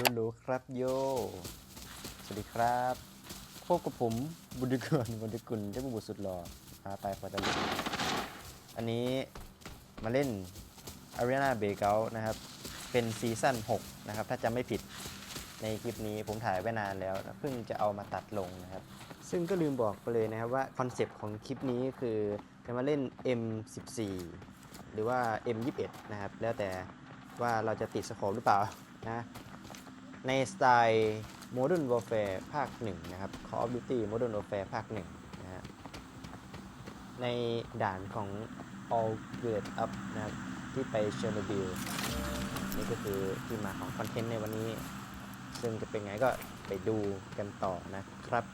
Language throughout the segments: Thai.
ดูดูครับโย สวัสดีครับพบกับผมบุญกุลบุญกุลเจ้าบุตรสุดหล่อพาตายพอตะลุอันนี้มาเล่น Arena Breakout นะครับ เป็นซีซั่น 6 นะครับ ถ้าจำไม่ผิดในคลิปนี้ผมถ่ายไว้นานแล้วนะเพิ่งจะเอามาตัดลงนะครับ ซึ่งก็ลืมบอกไปเลยนะครับว่าคอนเซปต์ของคลิปนี้คือจะมาเล่น M14 หรือว่า M21 นะครับ แล้วแต่ว่าเราจะติดสโคปหรือเปล่านะ ในสไตล์ Modern Warfare ภาค 1 นะครับ Call of Duty Modern Warfare ภาค 1 นะฮะ ในด่านของ All Grade Up นะครับ ที่ไปเชอร์โนบิลนี่ก็คือที่มาของคอนเทนต์ในวันนี้ ซึ่งจะเป็นไงก็ไปดูกันต่อนะครับ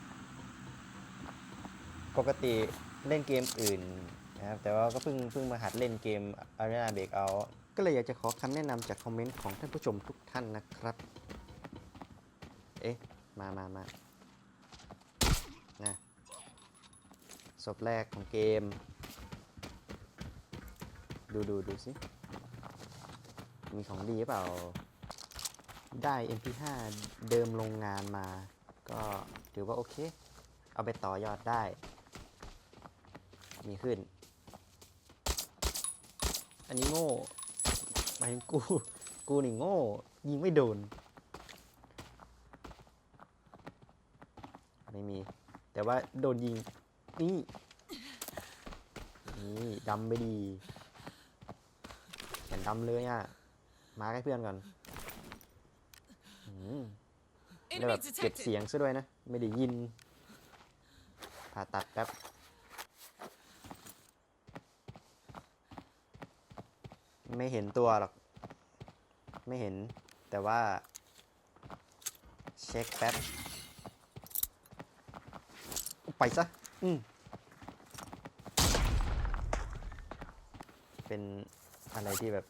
ปกติเล่นเกมอื่นนะครับ แต่ว่าก็เพิ่งเพิ่งมาหัดเล่นเกม Arena Breakout ก็เลยอยากจะขอคำแนะนำจากคอมเมนต์ของท่านผู้ชมทุกท่านนะครับ เอ๊ะ มามามานะศพแรกของเกม ดูดูดูสิ มีของดีเปล่า ได้ MP5 เดิมโรงงานมา ก็ถือว่าโอเค เอาไปต่อยอดได้ มีขึ้น อันนี้โง่หมายถึงกู กูนี่โง่ ยิงไม่โดน ไม่มี แต่ว่าโดนยิง นี่ นี่ดำไปดีเห็นดำเลยอะ มาให้เพื่อนก่อนอืมแล้วแบบเก็บเสียงซะด้วยนะ ไม่ได้ยิน ผ่าตัดแป๊บไม่เห็นตัวหรอก ไม่เห็น แต่ว่า เช็คแป๊บ ไปซะอืมเป็นอะไรที่แบบ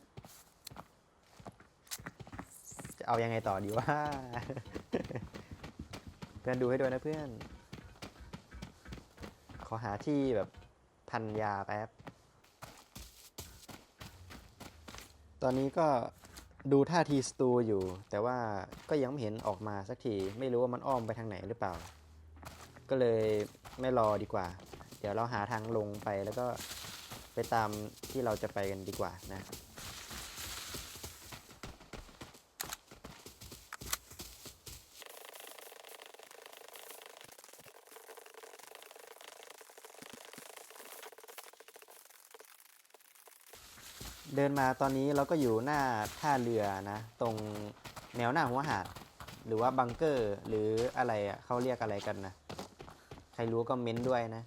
จะเอายังไงต่อดีวะเพื่อนดูให้ด้วยนะเพื่อน ขอหาที่แบบพันยาแป๊บ ตอนนี้ก็ดูท่าทีสตูอยู่ แต่ว่าก็ยังไม่เห็นออกมาสักที ไม่รู้ว่ามันอ้อมไปทางไหนหรือเปล่า ก็เลยไม่รอดีกว่า เดี๋ยวเราหาทางลงไปแล้วก็ไปตามที่เราจะไปกันดีกว่านะเดินมาตอนนี้เราก็อยู่หน้าท่าเรือนะ ตรงแนวหน้าหัวหาด หรือว่าบังเกอร์ หรืออะไรอะเขาเรียกอะไรกันนะ ใครรู้ก็เม้นด้วยนะ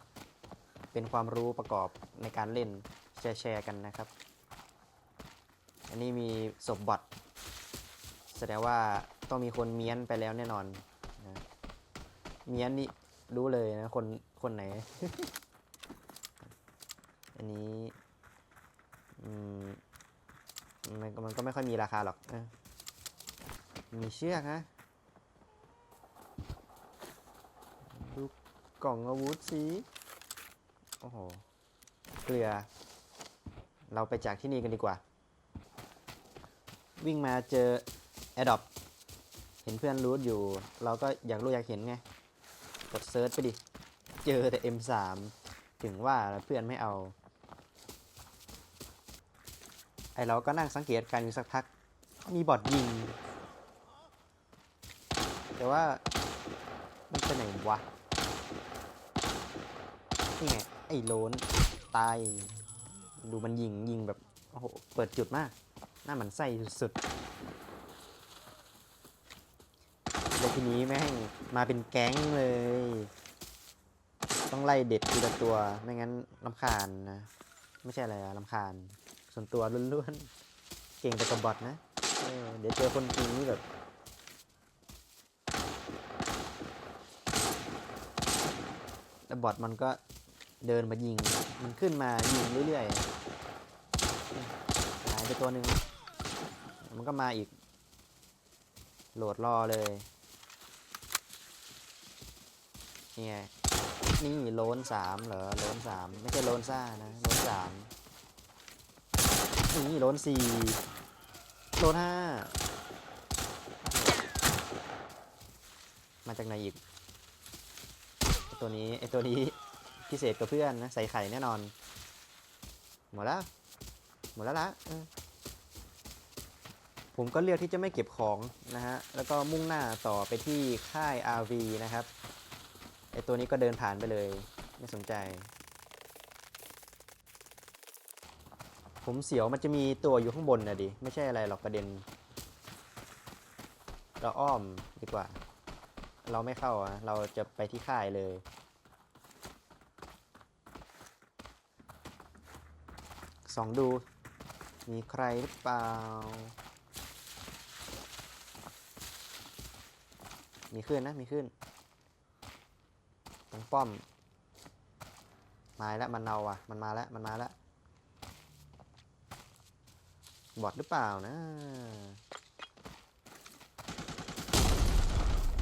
เป็นความรู้ประกอบในการเล่นแชร์กันนะครับ อันนี้มีศพบอทแสดงว่าต้องมีคนเมียนไปแล้วแน่นอนนะเมียนนี่รู้เลยนะ คนคนไหน อันนี้อืมมันก็มันก็ไม่ค่อยมีราคาหรอกอมีเชือกนะดู กล่องอาวุธสิโอ้โห เกลือ เราไปจากที่นี่กันดีกว่า วิ่งมาเจอแอดดอปเห็นเพื่อนรูทอยู่ เราก็อยากรู้อยากเห็นไง กดเซิร์ชไปดิ เจอแต่ M3 ถึงว่าเพื่อนไม่เอา ไอเราก็นั่งสังเกตการณ์อยู่สักพัก มีบอทยิง แต่ว่า มันไปไหนวะ นี่ไงไอ้โลนตาย ดูมันยิงยิงแบบโอ้โหเปิดจุดมาก หน้ามันไส้สุดๆแล้วทีนี้แม่งมาเป็นแก๊งเลย ต้องไล่เด็ดทีละตัวไม่งั้นลำคาญนะ ไม่ใช่อะไรอะลำคาญ ส่วนตัวล้วนๆ เก่งแต่กับบอทนะเเดี๋ยวเจอคนจริงนี่แบบแล้วบอทมันก็ เดินมายิง มันขึ้นมายิงเรื่อยๆหายไปตัวหนึ่งมันก็มาอีก โหลดรอเลยนี่ไงนี่โลนสามเหรอโลนสามไม่ใช่โลนซ่านะโลนสามนี่โลนสี่โลนห้ามาจากไหนอีกตัวนี้ไอตัวนี้ พิเศษกว่าเพื่อนนะ ใส่ไข่แน่นอน หมดแล้ว หมดแล้วละผมก็เลือกที่จะไม่เก็บของนะฮะ แล้วก็มุ่งหน้าต่อไปที่ค่าย RV นะครับ ไอตัวนี้ก็เดินผ่านไปเลย ไม่สนใจ ผมเสียวมันจะมีตัวอยู่ข้างบนนะดิ ไม่ใช่อะไรหรอกประเด็น เราอ้อมดีกว่า เราไม่เข้าอะเราจะไปที่ค่ายเลย ส่องดู มีใครหรือเปล่า มีขึ้นนะ มีขึ้น ตรงป้อม มาแล้วมันเนาอะ มันมาแล้ว มันมาแล้ว บอดหรือเปล่านะ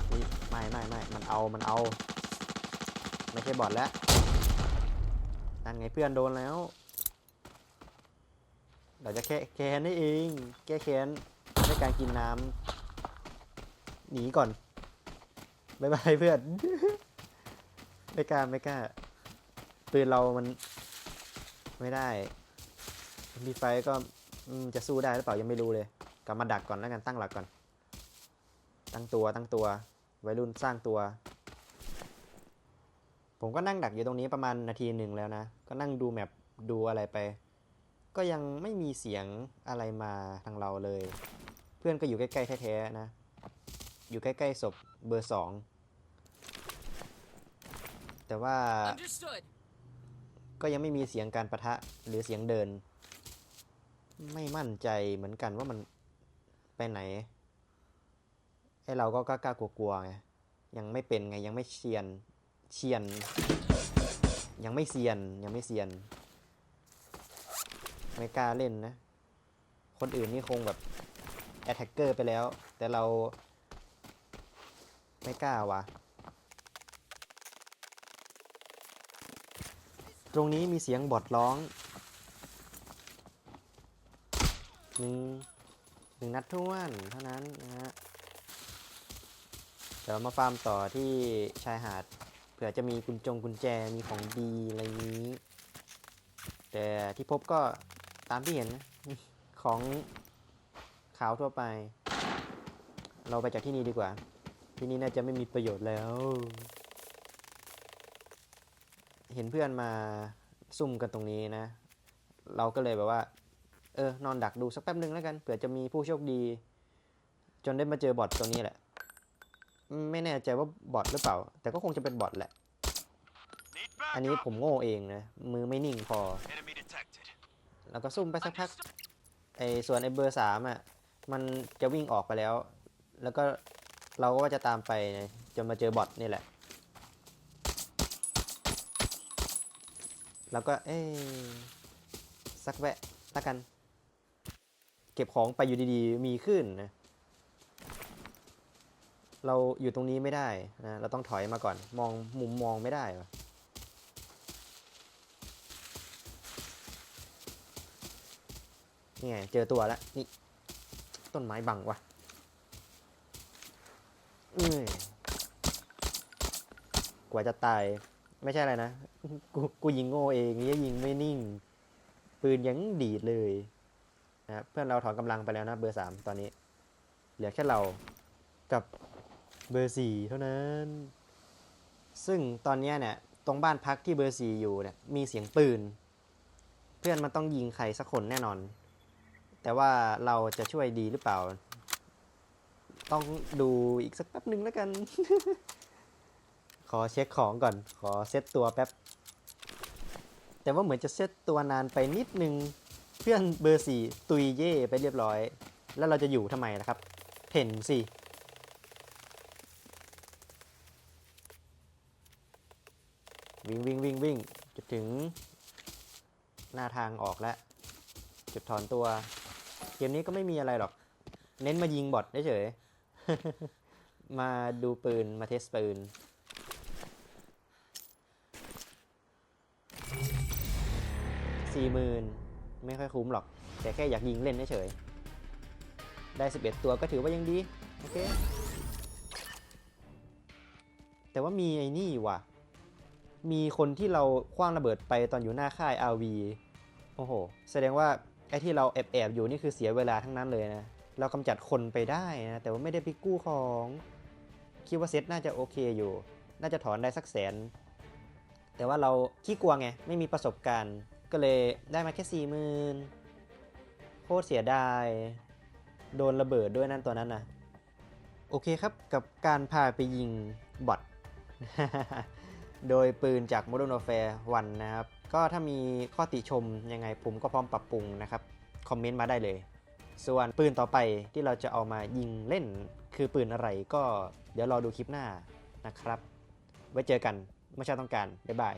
อุ๊ยไม่ไม่ไม่มันเอา มันเอา ไม่ใช่บอดแล้ว นั่นไงเพื่อนโดนแล้ว เราจะแค่แค้นได้เอง แก้แค้นด้วยการกินน้ำหนีก่อนบายบายเพื่อน ไม่กล้าไม่กล้าปืนเรามันไม่ได้มีไฟก็จะสู้ได้หรือเปล่ายังไม่รู้เลยกลับมาดักก่อนแล้วกันตั้งหลักก่อน ตั้งตัวตั้งตัววัยรุ่นสร้างตัว ผมก็นั่งดักอยู่ตรงนี้ประมาณนาทีหนึ่งแล้วนะ ก็นั่งดูแมปดูอะไรไป ก็ยังไม่มีเสียงอะไรมาทางเราเลย เพื่อนก็อยู่ใกล้ๆแท้ๆนะ อยู่ใกล้ๆศพเบอร์สองแต่ว่า Understood. ก็ยังไม่มีเสียงการประทะหรือเสียงเดิน ไม่มั่นใจเหมือนกันว่ามันไปไหนไอเราก็กล้าๆกลัวๆไงยังไม่เป็นไงยังไม่เชียนเชียน ยังไม่เซียนยังไม่เซียน ไม่กล้าเล่นนะ คนอื่นนี่คงแบบแอตแทกเกอร์ไปแล้ว แต่เราไม่กล้าวะตรงนี้มีเสียงบอดร้องหนึ่งหนึ่งนัดท้วนเท่านั้นนะฮะเดี๋ยวมาฟาร์มต่อที่ชายหาดเผื่อจะมีกุญจงกุญแจมีของดีอะไรนี้ แต่ที่พบก็ามที่เห็นนะของขาวทั่วไป เราไปจากที่นี่ดีกว่า ที่นี่น่าจะไม่มีประโยชน์แล้ว เห็นเพื่อนมาซุ่มกันตรงนี้นะ เราก็เลยแบบว่า เออนอนดักดูสักแป๊บหนึ่งแล้วกันเผื่อจะมีผู้โชคดี จนได้มาเจอบอทตรงนี้แหละ ไม่แน่ใจว่าบอทหรือเปล่า แต่ก็คงจะเป็นบอทแหละ อันนี้ผมโง่เองนะ มือไม่นิ่งพอ แล้วก็ซุ่มไปสักพัก Understood. ไอ้ส่วนไอ้เบอร์สามอะมันจะวิ่งออกไปแล้ว แล้วก็เราก็ว่าจะตามไปนะจนมาเจอบอทนี่แหละแล้วก็เอ๊ะสักแวะละกัน เก็บของไปอยู่ดีๆ มีขึ้นนะ เราอยู่ตรงนี้ไม่ได้นะ เราต้องถอยมาก่อน มองมุมมองไม่ได้วะ นี่ไงเจอตัวแล้วนี่ ต้นไม้บังวะอืมกว่าจะตาย ไม่ใช่อะไรนะ กูกูยิงโง่เองนี่ยิงไม่นิ่ง ปืนยังดีดเลยนะเพื่อนเราถอนกำลังไปแล้วนะเบอร์สามตอนนี้ เหลือแค่เรากับเบอร์สี่เท่านั้น ซึ่งตอนนี้เนี่ยตรงบ้านพักที่เบอร์สี่อยู่เนี่ยมีเสียงปืน เพื่อนมันต้องยิงใครสักคนแน่นอน แต่ว่าเราจะช่วยดีหรือเปล่า ต้องดูอีกสักแป๊บหนึ่งแล้วกัน ขอเช็คของก่อน ขอเซตตัวแป๊บ แต่ว่าเหมือนจะเซตตัวนานไปนิดนึง เพื่อนเบอร์สี่ตุยเย่ไปเรียบร้อย แล้วเราจะอยู่ทำไมล่ะครับเห็นสิวิ่งวิ่งวิ่งวิ่งจะถึงหน้าทางออกแล้วจุดถอนตัว เกมนี้ก็ไม่มีอะไรหรอก เน้นมายิงบอทเฉยๆมาดูปืนมาเทสปืน สี่หมื่นไม่ค่อยคุ้มหรอก แต่แค่อยากยิงเล่นเฉยๆได้ 11 ตัวก็ถือว่ายังดี โอเค แต่ว่ามีไอ้นี่ว่ะ มีคนที่เราคว้างระเบิดไปตอนอยู่หน้าค่าย RV โอ้โห แสดงว่า อ้ที่เราแอบแอบๆอยู่นี่คือเสียเวลาทั้งนั้นเลยนะ เรากำจัดคนไปได้นะ แต่ว่าไม่ได้ไปกู้ของ คิดว่าเซตน่าจะโอเคอยู่ น่าจะถอนได้สักแสน แต่ว่าเราขี้กลัวไง ไม่มีประสบการณ์ ก็เลยได้มาแค่สี่หมื่นโคตรเสียดาย โดนระเบิดด้วยนั่นตัวนั้นนะโอเคครับ กับการพาไปยิงบอทโดยปืนจาก Modern Warfare 1 นะครับ ก็ถ้ามีข้อติชมยังไงผมก็พร้อมปรับปรุงนะครับ คอมเมนต์มาได้เลย ส่วนปืนต่อไปที่เราจะเอามายิงเล่นคือปืนอะไรก็เดี๋ยวรอดูคลิปหน้านะครับ ไว้เจอกันเมื่อชาติต้องการบ๊ายบาย